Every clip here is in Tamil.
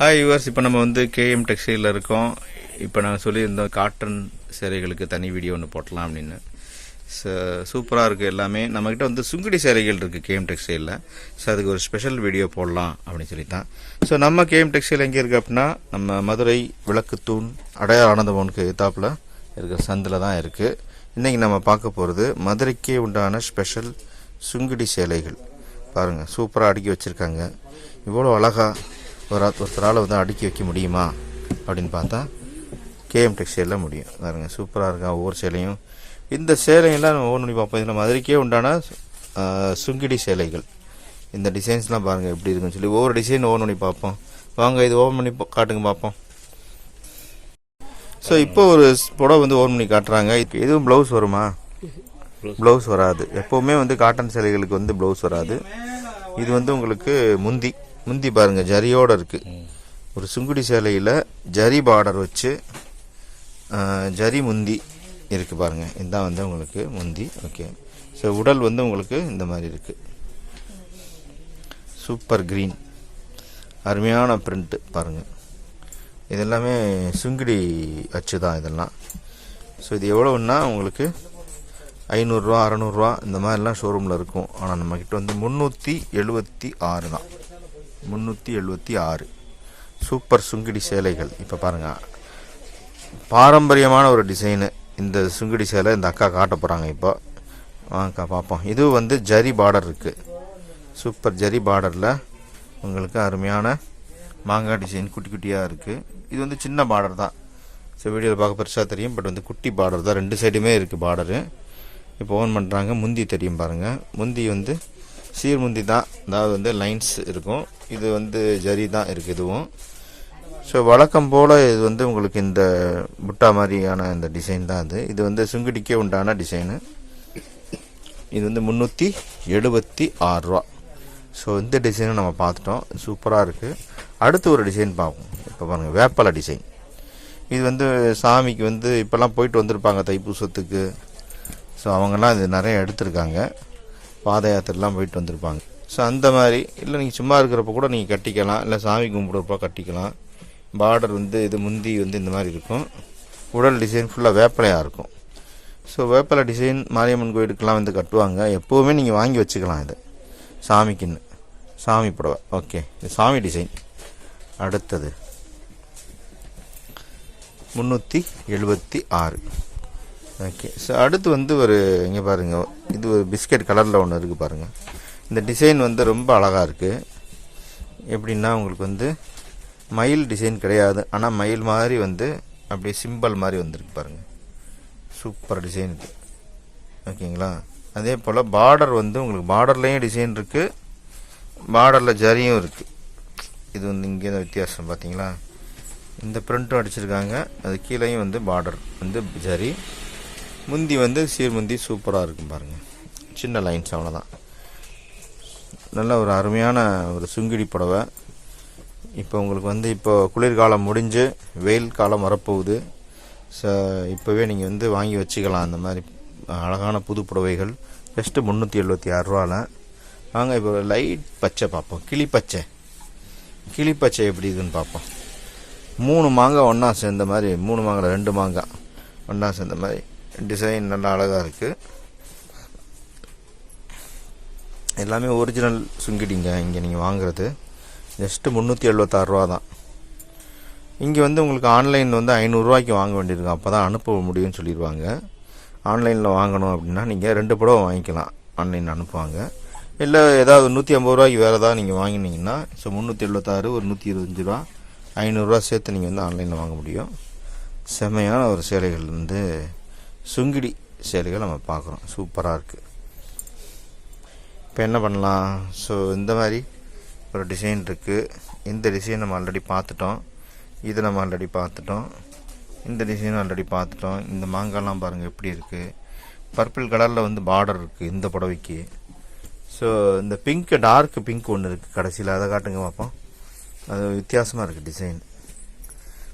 ஹாய் யூவர்ஸ் இப்போ நம்ம வந்து கேஎம் டெக்ஸ்டைலில் இருக்கோம். இப்போ நாங்கள் சொல்லியிருந்தோம் காட்டன் சேலைகளுக்கு தனி வீடியோ ஒன்று போட்டலாம் அப்படின்னு. சூப்பராக இருக்குது எல்லாமே. நம்மக்கிட்ட வந்து சுங்குடி சேலைகள் இருக்குது கேஎம் டெக்ஸ்டைலில் ஸோ அதுக்கு ஒரு ஸ்பெஷல் வீடியோ போடலாம் அப்படின்னு சொல்லி தான் ஸோ நம்ம கேஎம் டெக்ஸ்டைல் எங்கே இருக்குது அப்படின்னா நம்ம மதுரை விளக்குத்தூண் அடையார் ஆனந்தபவனுக்கு எத்தாப்பில் இருக்கிற சந்தில் தான் இருக்குது இன்றைக்கி நம்ம பார்க்க போகிறது மதுரைக்கே உண்டான ஸ்பெஷல் சுங்குடி சேலைகள். பாருங்கள் சூப்பராக அடுக்கி வச்சுருக்காங்க. இவ்வளோ அழகாக ஒரு ஒருத்தரால் வந்து அடுக்கி வைக்க முடியுமா அப்படின்னு பார்த்தா கேஎம் டெக்ஸ்டைலில் முடியும். பாருங்க சூப்பராக இருக்கா ஒவ்வொரு சேலையும். இந்த சேலையெல்லாம் நம்ம ஓன் பண்ணி பார்ப்போம். இதில் மதுரைக்கே உண்டான சுங்கிடி சேலைகள். இந்த டிசைன்ஸ்லாம் பாருங்கள் எப்படி இருக்குன்னு சொல்லி ஒவ்வொரு டிசைன் ஓன் பண்ணி பார்ப்போம். வாங்க இது ஓன் பண்ணி காட்டுங்க பார்ப்போம். ஸோ இப்போ ஒரு புடவை வந்து ஓன் பண்ணி காட்டுறாங்க. இதுக்கு எதுவும் ப்ளவுஸ் வருமா? ப்ளவுஸ் வராது. எப்போவுமே வந்து காட்டன் சேலைகளுக்கு வந்து ப்ளவுஸ் வராது. இது வந்து உங்களுக்கு முந்தி. முந்தி பாருங்க ஜரியோட இருக்கு. ஒரு சுங்குடி சேலையில் ஜரி பார்டர் வச்சு ஜரி முந்தி இருக்கு பாருங்க. இதுதான் வந்து உங்களுக்கு முந்தி ஓகே. ஸோ உடல் வந்து உங்களுக்கு இந்த மாதிரி இருக்கு. சூப்பர் க்ரீன் அருமையான பிரிண்ட்டு பாருங்கள் இது எல்லாமே சுங்குடி அச்சு தான் இதெல்லாம். ஸோ இது எவ்வளோன்னா உங்களுக்கு ஐநூறுரூவா அறநூறுவா இந்த மாதிரிலாம் ஷோரூமில் இருக்கும். ஆனால் நம்மக்கிட்ட வந்து முந்நூற்றி எழுபத்தி ஆறு தான். முந்நூற்றி எழுபத்தி ஆறு. சூப்பர் சுங்கிடி சேலைகள். இப்போ பாருங்கள் பாரம்பரியமான ஒரு டிசைனு. இந்த சுங்கிடி சேலை இந்த அக்கா காட்ட போகிறாங்க இப்போ. வாங்கக்கா பார்ப்போம் இது வந்து ஜரி பார்டர் இருக்குது சூப்பர் ஜரி பார்டரில் உங்களுக்கு அருமையான மாங்காய் டிசைன் குட்டி குட்டியாக இருக்குது இது வந்து சின்ன பார்டர் தான். ஸோ வீடியோவில் பார்க்க பெருசாக தெரியும். பட் வந்து குட்டி பார்டர் தான். ரெண்டு சைடுமே இருக்குது பார்டரு. இப்போ ஓன் பண்ணுறாங்க முந்தி தெரியும் பாருங்கள் முந்தி வந்து சீர்முந்தி தான் அதாவது வந்து லைன்ஸ் இருக்கும். இது வந்து ஜரி தான் இருக்குது இதுவும் ஸோ வழக்கம் போல் இது வந்து உங்களுக்கு இந்த புட்டா மாதிரியான இந்த டிசைன் தான் அது. இது வந்து சுங்குடிக்கே உண்டான டிசைனு. இது வந்து முந்நூற்றி எழுபத்தி ஆறுரூவா ஸோ இந்த டிசைனும் நம்ம பார்த்துட்டோம். சூப்பராக இருக்குது அடுத்து ஒரு டிசைன் பார்ப்போம். இப்போ பாருங்கள் வேப்பலை டிசைன். இது வந்து சாமிக்கு வந்து இப்போல்லாம் போயிட்டு வந்திருப்பாங்க தைப்பூசத்துக்கு. ஸோ அவங்கெல்லாம் இது நிறைய எடுத்திருக்காங்க. பாத யாத்திரைலாம் போயிட்டு வந்திருப்பாங்க. ஸோ அந்த மாதிரி இல்லை நீங்கள் சும்மா இருக்கிறப்ப கூட நீங்கள் கட்டிக்கலாம். இல்லை சாமி கும்பிட்றப்ப கட்டிக்கலாம். பார்டர் வந்து இது முந்தி வந்து இந்த மாதிரி இருக்கும். உடல் டிசைன் ஃபுல்லாக வேப்பலையாக இருக்கும். ஸோ வேப்பலை டிசைன் மாரியம்மன் கோயிலுக்கெல்லாம் வந்து கட்டுவாங்க. எப்போவுமே நீங்கள் வாங்கி வச்சுக்கலாம் இது. சாமிக்குன்னு. சாமி புடவை. ஓகே இது சாமி டிசைன் அடுத்தது. முந்நூற்றி எழுபத்தி ஆறு. ஓகே ஸோ அடுத்து வந்து ஒரு இங்கே பாருங்கள் இது ஒரு பிஸ்கட் கலரில் ஒன்று இருக்குது பாருங்கள் இந்த டிசைன் வந்து ரொம்ப அழகாக இருக்குது எப்படின்னா உங்களுக்கு வந்து மயில் டிசைன் கிடையாது. ஆனால் மயில் மாதிரி வந்து அப்படியே சிம்பிள் மாதிரி வந்திருக்கு பாருங்கள் சூப்பர் டிசைன் இது. ஓகேங்களா? அதே போல் பார்டர் வந்து உங்களுக்கு பார்டர்லேயும் டிசைன் இருக்குது பார்டரில் ஜரியும் இருக்குது இது வந்து இங்கே தான் வித்தியாசம் பார்த்தீங்களா இந்த பிரிண்ட்டும் அடிச்சிருக்காங்க. அது கீழேயும் வந்து பார்டர் வந்து ஜரி. முந்தி வந்து சீர்முந்தி சூப்பராக இருக்கும் பாருங்கள் சின்ன லைன்ஸ் அவ்வளோதான் நல்ல ஒரு அருமையான ஒரு சுங்கிடி புடவை. இப்போ உங்களுக்கு வந்து இப்போ குளிர்காலம் முடிஞ்சு வெயில் காலம் வரப்போகுது. ஸோ இப்போவே நீங்கள் வந்து வாங்கி வச்சுக்கலாம் அந்த மாதிரி அழகான புது புடவைகள். ஜஸ்ட்டு முந்நூற்றி எழுபத்தி ஆறுரூவாவில் வாங்க இப்போ லைட் பச்சை பார்ப்போம். கிளி பச்சை. கிளி பச்சை எப்படி இதுன்னு பார்ப்போம். மூணு மாங்காய் ஒன்றா சேர்ந்த மாதிரி மூணு மாங்காய் ரெண்டு மாங்காய் ஒன்றா சேர்ந்த மாதிரி. டிசைன் நல்லா அழகாக இருக்குது எல்லாமே ஒரிஜினல் சுங்கிடிங்க இங்கே நீங்கள் வாங்குறது. ஜஸ்ட்டு முந்நூற்றி எழுபத்தாறுரூவா தான். இங்கே வந்து உங்களுக்கு ஆன்லைன் வந்து ஐநூறுரூவாய்க்கு வாங்க வேண்டியிருக்கும் அப்போ தான் அனுப்ப முடியும்னு சொல்லிடுவாங்க ஆன்லைனில் வாங்கணும் அப்படின்னா நீங்கள் ரெண்டு புடவை வாங்கிக்கலாம். ஆன்லைனில் அனுப்புவாங்க. இல்லை ஏதாவது நூற்றி ஐம்பது ரூபாய்க்கு வேறு ஏதாவது நீங்கள் வாங்கினீங்கன்னா ஸோ முந்நூற்றி எழுபத்தாறு ஒரு நூற்றி இருபத்தஞ்சி ரூபா ஐநூறுரூவா சேர்த்து நீங்கள் வந்து ஆன்லைனில் வாங்க முடியும். செம்மையான ஒரு சேலைகள் வந்து சுங்கிடி சேலைகள் நம்ம பார்க்குறோம். சூப்பராக இருக்குது இப்போ என்ன பண்ணலாம்? ஸோ இந்த மாதிரி ஒரு டிசைன் இருக்குது இந்த டிசைன் நம்ம ஆல்ரெடி பார்த்துட்டோம். இது நம்ம ஆல்ரெடி பார்த்துட்டோம். இந்த டிசைனும் ஆல்ரெடி பார்த்துட்டோம். இந்த மாங்காய்லாம் பாருங்கள் எப்படி இருக்குது பர்பிள் கலரில் வந்து பார்டர் இருக்குது இந்த புடவைக்கு. ஸோ இந்த பிங்க் டார்க் பிங்க் ஒன்று இருக்குது கடைசியில். அதை காட்டுங்க பார்ப்போம் அது வித்தியாசமாக இருக்குது டிசைன்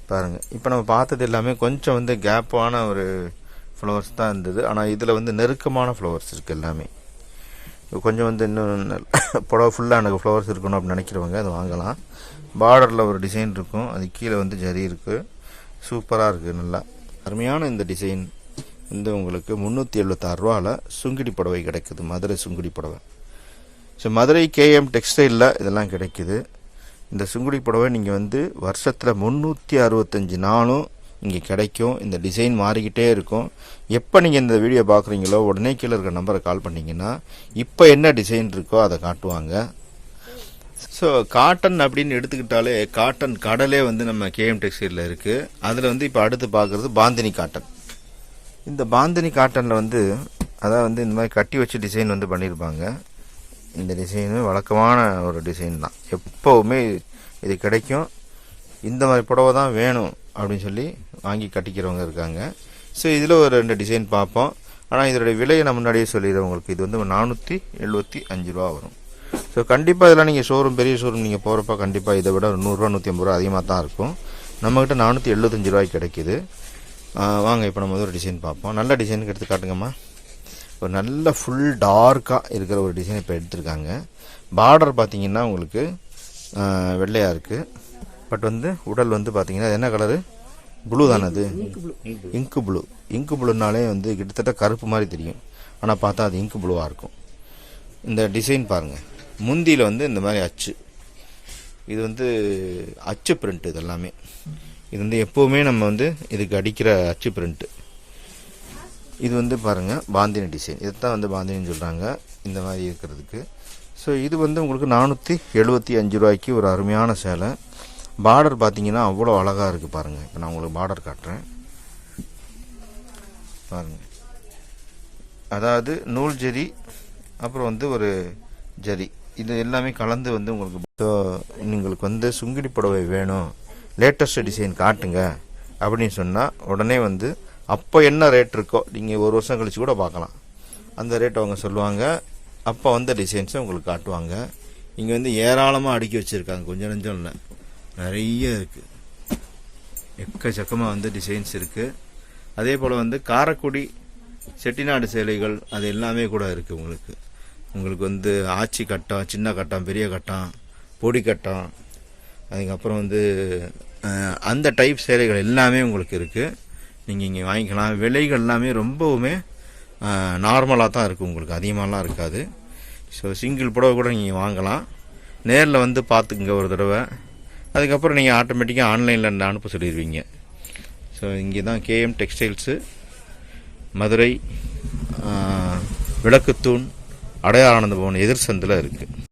பாருங்கள் இப்போ நம்ம பார்த்தது எல்லாமே கொஞ்சம் வந்து கேப்பான ஒரு ஃப்ளவர்ஸ் தான் இருந்தது. ஆனால் இதில் வந்து நெருக்கமான ஃப்ளவர்ஸ் இருக்குது எல்லாமே. கொஞ்சம் வந்து இன்னும் புடவை ஃபுல்லாக எனக்கு ஃப்ளவர்ஸ் இருக்கணும் அப்படின்னு நினைக்கிறவங்க அதை வாங்கலாம். பார்டரில் ஒரு டிசைன் இருக்கும். அது கீழே வந்து ஜரி இருக்குது சூப்பராக இருக்குது நல்லா. அருமையான இந்த டிசைன் வந்து உங்களுக்கு முந்நூற்றி எழுபத்தாறு ரூபாவில் சுங்கிடி புடவை கிடைக்குது. மதுரை சுங்குடி புடவை. ஸோ மதுரை கேஎம் டெக்ஸ்டைலில் இதெல்லாம் கிடைக்குது. இந்த சுங்குடி புடவை நீங்கள் வந்து வருஷத்தில் முந்நூற்றி அறுபத்தஞ்சு நாளும் இங்கே கிடைக்கும். இந்த டிசைன் மாறிக்கிட்டே இருக்கும். எப்போ நீங்கள் இந்த வீடியோ பார்க்குறீங்களோ உடனே கீழே இருக்கிற நம்பரை கால் பண்ணிங்கன்னா இப்போ என்ன டிசைன் இருக்கோ அதை காட்டுவாங்க. ஸோ காட்டன் அப்படின்னு எடுத்துக்கிட்டாலே காட்டன் கடலே வந்து நம்ம கேஎம் டெக்ஸ்டைலில் இருக்குது அதில் வந்து இப்போ அடுத்து பார்க்குறது பாந்தினி காட்டன் இந்த பாந்தினி காட்டனில் வந்து அதான் வந்து இந்த மாதிரி கட்டி வச்சு டிசைன் வந்து பண்ணியிருப்பாங்க. இந்த டிசைனு வழக்கமான ஒரு டிசைன் தான். எப்போவுமே இது கிடைக்கும். இந்த மாதிரி புடவை தான் வேணும். அப்படின்னு சொல்லி வாங்கி கட்டிக்கிறவங்க இருக்காங்க. ஸோ இதில் ஒரு ரெண்டு டிசைன் பார்ப்போம். ஆனால் இதோடைய விலையை நான் முன்னாடியே சொல்லிடுறேன் உங்களுக்கு. இது வந்து நானூற்றி எழுபத்தி அஞ்சு ரூபா வரும். ஸோ கண்டிப்பாக இதெல்லாம் நீங்கள் ஷோரூம் பெரிய ஷோரூம் நீங்கள் போகிறப்ப கண்டிப்பாக இதை விட ஒரு நூறுரூவா நூற்றி ஐம்பது ரூபா அதிகமாக தான் இருக்கும். நம்மக்கிட்ட நானூற்றி எழுபத்தஞ்சு ரூபாய்க்கு கிடைக்கிது. வாங்க இப்போ நம்ம வந்து ஒரு டிசைன் பார்ப்போம். நல்ல டிசைனுக்கு எடுத்து காட்டுங்கம்மா. ஒரு நல்ல ஃபுல் டார்க்காக இருக்கிற ஒரு டிசைன் இப்போ எடுத்திருக்காங்க. பார்டர் பார்த்தீங்கன்னா உங்களுக்கு வெள்ளையாக இருக்குது பட் வந்து உடல் வந்து பார்த்தீங்கன்னா அது என்ன கலரு ப்ளூ தானே அது இங்கு ப்ளூ இங்கு ப்ளூனாலே வந்து கிட்டத்தட்ட கருப்பு மாதிரி தெரியும். ஆனால் பார்த்தா அது இங்கு ப்ளூவாக இருக்கும். இந்த டிசைன் பாருங்கள் முந்தியில் வந்து இந்த மாதிரி அச்சு. இது வந்து அச்சு பிரிண்ட் இது எல்லாமே. இது வந்து எப்போவுமே நம்ம வந்து இதுக்கு அடிக்கிற அச்சு பிரிண்ட்டு இது வந்து பாருங்கள் பாந்தினி டிசைன் இதுதான் வந்து பாந்தினின்னு சொல்கிறாங்க இந்த மாதிரி இருக்கிறதுக்கு. ஸோ இது வந்து உங்களுக்கு நானூற்றி எழுபத்தி அஞ்சு ரூபாய்க்கு ஒரு அருமையான சேலை. பார்டர் பார்த்தீங்கன்னா அவ்வளோ அழகாக இருக்குது பாருங்கள் இப்போ நான் உங்களுக்கு பார்டர் காட்டுறேன். பாருங்கள் அதாவது நூல் ஜரி அப்புறம் வந்து ஒரு ஜரி. இது எல்லாமே கலந்து வந்து உங்களுக்கு உங்களுக்கு வந்து சுங்கிடி புடவை வேணும். லேட்டஸ்ட் டிசைன் காட்டுங்க. அப்படின்னு சொன்னால் உடனே வந்து அப்போ என்ன ரேட் இருக்கோ நீங்கள் ஒரு வருஷம் கழித்து கூட பார்க்கலாம். அந்த ரேட் அவங்க சொல்லுவாங்க. அப்போ வந்த டிசைன்ஸை உங்களுக்கு காட்டுவாங்க. இங்கே வந்து ஏராளமாக அடுக்கி வச்சுருக்காங்க. கொஞ்சம் நெஞ்சம் இல்லை. நிறைய இருக்குது எக்கச்சக்கமாக வந்து டிசைன்ஸ் இருக்குது அதே போல் வந்து காரக்குடி செட்டிநாடு சேலைகள் அது எல்லாமே கூட இருக்குது உங்களுக்கு. உங்களுக்கு வந்து ஆச்சி கட்டம் சின்ன கட்டம் பெரிய கட்டம் பொடி கட்டம் அதுக்கப்புறம் வந்து அந்த டைப் சேலைகள் எல்லாமே உங்களுக்கு இருக்குது நீங்கள் இங்கே வாங்கிக்கலாம். விலைகள் எல்லாமே ரொம்பவுமே நார்மலாக தான் இருக்குது உங்களுக்கு. அதிகமாகலாம் இருக்காது. ஸோ சிங்கிள் புடவை கூட நீங்கள் வாங்கலாம். நேரில் வந்து பார்த்துக்குங்க ஒரு தடவை. அதுக்கப்புறம் நீங்கள் ஆட்டோமேட்டிக்காக ஆன்லைனில் அனுப்ப சொல்லிடுவீங்க ஸோ இங்கே தான் கேஎம் டெக்ஸ்டைல்ஸு மதுரை விளக்குத்தூண் அடையார் ஆனந்த பவன் எதிர் சந்தில் இருக்குது